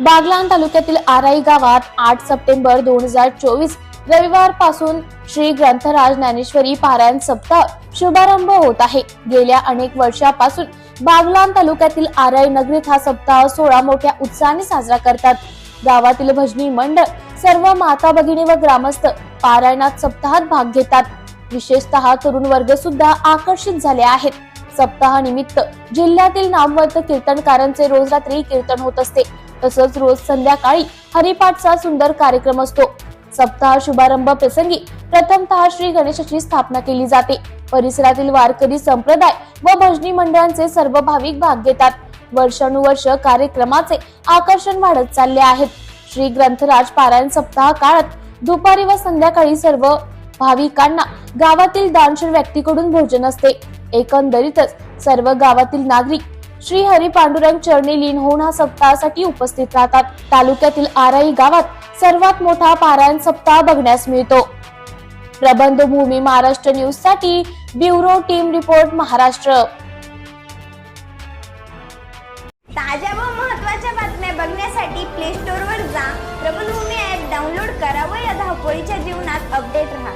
बागलाण तालुक्यातील आराई गावात आठ सप्टेंबर दोन हजार चोवीस रविवारपासून श्री ग्रंथराज ज्ञानेश्वरी पारायण सप्ताह शुभारंभ होत आहे. गेल्या अनेक वर्षापासून बागलाण तालुक्यातील आराई नगरीत हा सप्ताह सोहळा मोठ्या उत्साहाने साजरा करतात. गावातील भजनी मंडळ सर्व माता भगिनी व ग्रामस्थ पारायणात सप्ताहात भाग घेतात. विशेषतः तरुण वर्ग सुद्धा आकर्षित झाले आहेत. सप्ताहानिमित्त जिल्ह्यातील नामवंत कीर्तनकारांचे रोज रात्री कीर्तन होत असते. तसंच रोज संध्याकाळी हरिपाठचा सुंदर कार्यक्रम असतो. सप्ताह शुभारंभ प्रसंगी प्रथमतः श्री गणेशाची स्थापना केली जाते. परिसरातील वारकरी संप्रदाय व भजनी मंडळांचे सर्व भाविक भाग घेतात. वर्षानुवर्ष कार्यक्रमाचे आकर्षण वाढत चालले आहेत. श्री ग्रंथराज पारायण सप्ताह काळात दुपारी व संध्याकाळी सर्व भाविकांना गावातील दानशूर व्यक्तीकडून भोजन असते. एकंदरीतच सर्व गावातील नागरिक श्री हरी पांडुरंग चरणी लीन होऊन हा सप्ताहासाठी उपस्थित राहतात. तालुक्यातील आराई गावात सर्वात मोठा पारायण सप्ताह बघण्यास मिळतो. प्रबंधभूमी महाराष्ट्र न्यूजसाठी ब्युरो टीम रिपोर्ट महाराष्ट्र. ताज्या व महत्त्वाच्या बातम्या बघण्यासाठी प्ले स्टोअरवर जा. प्रबलभूमी ऍप डाउनलोड करा व या धावपळीच्या जीवनात अपडेट राहा.